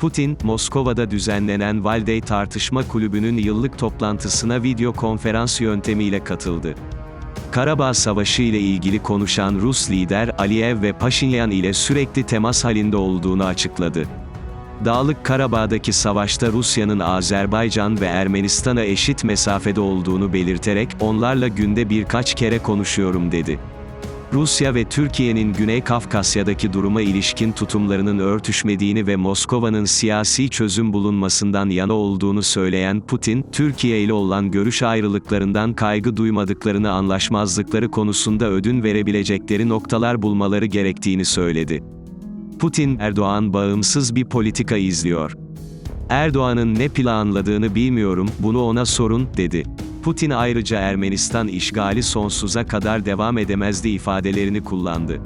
Putin, Moskova'da düzenlenen Valdey Tartışma Kulübü'nün yıllık toplantısına video konferans yöntemiyle katıldı. Karabağ Savaşı ile ilgili konuşan Rus lider Aliyev ve Paşinyan ile sürekli temas halinde olduğunu açıkladı. Dağlık Karabağ'daki savaşta Rusya'nın Azerbaycan ve Ermenistan'a eşit mesafede olduğunu belirterek, onlarla günde birkaç kere konuşuyorum dedi. Rusya ve Türkiye'nin Güney Kafkasya'daki duruma ilişkin tutumlarının örtüşmediğini ve Moskova'nın siyasi çözüm bulunmasından yana olduğunu söyleyen Putin, Türkiye ile olan görüş ayrılıklarından kaygı duymadıklarını anlaşmazlıkları konusunda ödün verebilecekleri noktalar bulmaları gerektiğini söyledi. Putin, Erdoğan bağımsız bir politika izliyor. Erdoğan'ın ne planladığını bilmiyorum, bunu ona sorun, dedi. Putin ayrıca Ermenistan işgali sonsuza kadar devam edemezdi ifadelerini kullandı.